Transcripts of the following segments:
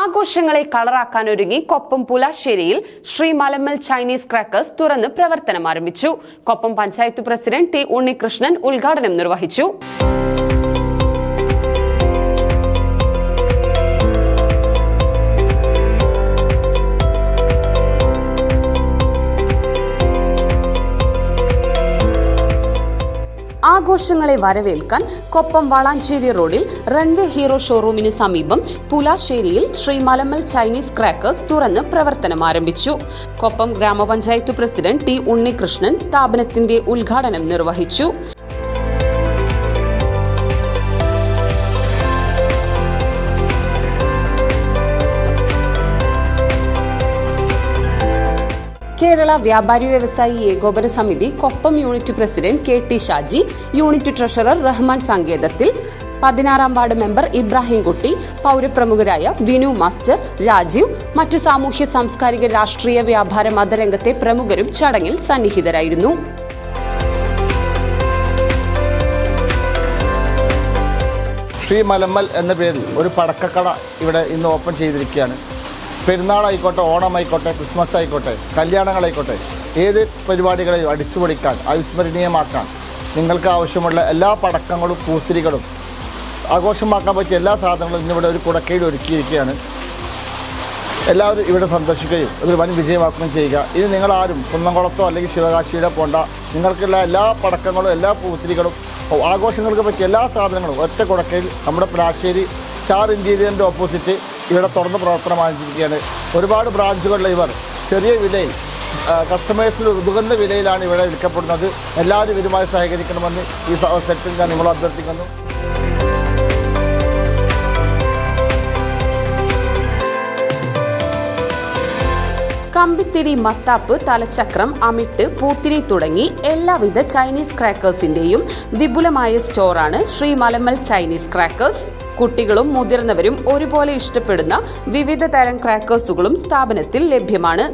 ആഘോഷങ്ങളെ കളറാക്കാനൊരുങ്ങി കൊപ്പം പുലാശ്ശേരിയിൽ ശ്രീ മലമ്മൽ ചൈനീസ് ക്രാക്കേഴ്സ് തുറന്ന് പ്രവർത്തനം ആരംഭിച്ചു. കൊപ്പം പഞ്ചായത്ത് പ്രസിഡന്റ് ടി ഉണ്ണികൃഷ്ണൻ ഉദ്ഘാടനം നിർവഹിച്ചു. ആഘോഷങ്ങളെ വരവേൽക്കാൻ കൊപ്പം വളാഞ്ചേരി റോഡിൽ റൺവേ ഹീറോ ഷോറൂമിന് സമീപം പുലാശ്ശേരിയിൽ ശ്രീ മലമൽ ചൈനീസ് ക്രാക്കേഴ്സ് തുറന്ന് പ്രവർത്തനം ആരംഭിച്ചു. കൊപ്പം ഗ്രാമപഞ്ചായത്ത് പ്രസിഡന്റ് ടി ഉണ്ണികൃഷ്ണൻ സ്ഥാപനത്തിന്റെ ഉദ്ഘാടനം നിർവഹിച്ചു. കേരള വ്യാപാരി വ്യവസായി ഏകോപന സമിതി Koppam unit president K T Shaji unit treasurer Rahman സങ്കേതത്തിൽ പതിനാറാം ward member Ibrahim Kutty പൗരപ്രമുഖരായ Vinu master Rajeev മറ്റു സാമൂഹ്യ സാംസ്കാരിക രാഷ്ട്രീയ വ്യാപാര മതരംഗത്തെ പ്രമുഖരും ചടങ്ങിൽ സന്നിഹിതരായിരുന്നു. ശ്രീ മലമ്മൽ എന്ന പേരിൽ ഒരു പടക്കക്കട ഇവിടെ ഇന്ന് ഓപ്പൺ ചെയ്തിരിക്കുകയാണ്. പെരുന്നാളായിക്കോട്ടെ ഓണമായിക്കോട്ടെ ക്രിസ്മസ് ആയിക്കോട്ടെ കല്യാണങ്ങളായിക്കോട്ടെ ഏത് പരിപാടികളെയും അടിച്ചുപൊളിക്കാൻ അവിസ്മരണീയമാക്കാൻ നിങ്ങൾക്ക് ആവശ്യമുള്ള എല്ലാ പടക്കങ്ങളും പൂത്തിരികളും ആഘോഷമാക്കാൻ പറ്റിയ എല്ലാ സാധനങ്ങളും ഇന്നിവിടെ ഒരു കുടക്കയിൽ ഒരുക്കിയിരിക്കുകയാണ്. എല്ലാവരും ഇവിടെ സന്ദർശിക്കുകയും ഇതൊരു വൻ വിജയമാക്കുകയും ചെയ്യുക. ഇനി നിങ്ങളാരും കുന്നംകുളത്തോ അല്ലെങ്കിൽ ശിവകാശിയിലോ പോണ്ട. നിങ്ങൾക്കുള്ള എല്ലാ പടക്കങ്ങളും എല്ലാ പൂത്തിരികളും ആഘോഷങ്ങൾക്ക് പറ്റിയ എല്ലാ സാധനങ്ങളും ഒറ്റ കുടക്കയിൽ നമ്മുടെ പ്ലാശ്ശേരി സ്റ്റാർ ഇന്റീരിയറിന്റെ ഓപ്പോസിറ്റ് ഇവിടെ തുറന്ന് പ്രവർത്തനം ആരംഭിച്ചിരിക്കുകയാണ് ഒരുപാട് ബ്രാഞ്ചുകളിൽ ഇവർ ചെറിയ വിലയിൽ കസ്റ്റമേഴ്സിന് ഉതകുന്ന വിലയിലാണ് ഇവിടെ വിൽക്കപ്പെടുന്നത്. എല്ലാവരും ഇവരുമായി സഹകരിക്കണമെന്ന് ഈ അവസരത്തിൽ ഞാൻ നിങ്ങളെ അഭ്യർത്ഥിക്കുന്നു. കമ്പിത്തിരി മത്താപ്പ് തലച്ചക്രം അമിട്ട് പൂത്തിരി തുടങ്ങി എല്ലാവിധ ചൈനീസ് ക്രാക്കേഴ്സിന്റെയും വിപുലമായ സ്റ്റോറാണ് ശ്രീ മലമൽ ചൈനീസ് ക്രാക്കേഴ്സ് കുട്ടികളും മുതിർന്നവരും ഒരുപോലെ ഇഷ്ടപ്പെടുന്ന വിവിധ തരം ക്രാക്കേഴ്സുകളും സ്ഥാപനത്തിൽ ലഭ്യമാണ്.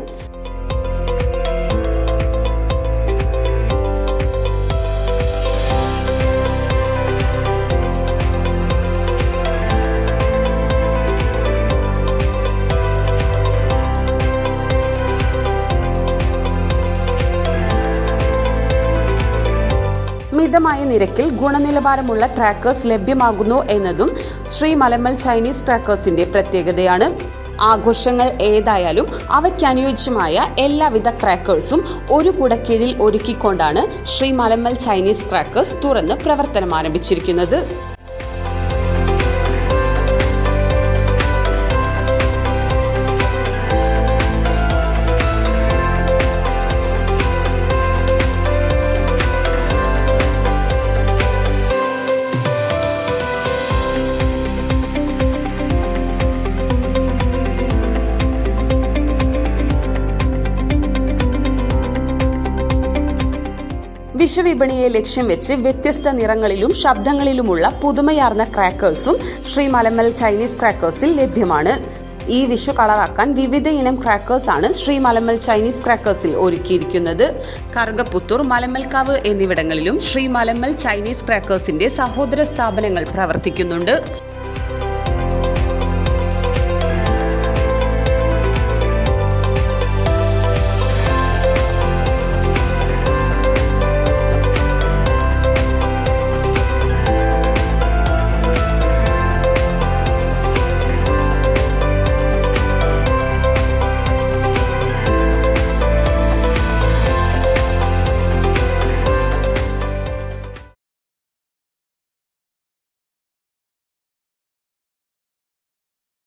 മിതമായ നിരക്കിൽ ഗുണനിലവാരമുള്ള ക്രാക്കേഴ്സ് ലഭ്യമാകുന്നു എന്നതും ശ്രീ മലമൽ ചൈനീസ് ക്രാക്കേഴ്സിന്റെ പ്രത്യേകതയാണ്. ആഘോഷങ്ങൾ ഏതായാലും അവയ്ക്കനുയോജ്യമായ എല്ലാവിധ ക്രാക്കേഴ്സും ഒരു കുടക്കീഴിൽ ഒരുക്കിക്കൊണ്ടാണ് ശ്രീ മലമൽ ചൈനീസ് ക്രാക്കേഴ്സ് തുറന്ന് പ്രവർത്തനം ആരംഭിച്ചിരിക്കുന്നത്. വിശ്വവിപണിയെ ലക്ഷ്യം വെച്ച് വ്യത്യസ്ത നിറങ്ങളിലും ശബ്ദങ്ങളിലുമുള്ള പുതുമയാർന്ന ക്രാക്കേഴ്സും ശ്രീ മലമൽ ചൈനീസ് ക്രാക്കേഴ്സിൽ ലഭ്യമാണ്. ഈ വിഷു കളറാക്കാൻ വിവിധ ഇനം ക്രാക്കേഴ്സ് ആണ് ശ്രീ മലമൽ ചൈനീസ് ക്രാക്കേഴ്സിൽ ഒരുക്കിയിരിക്കുന്നത്. കറുകപ്പുത്തൂർ മലമൽക്കാവ് എന്നിവിടങ്ങളിലും ശ്രീ മലമൽ ചൈനീസ് ക്രാക്കേഴ്സിന്റെ സഹോദര സ്ഥാപനങ്ങൾ പ്രവർത്തിക്കുന്നുണ്ട്.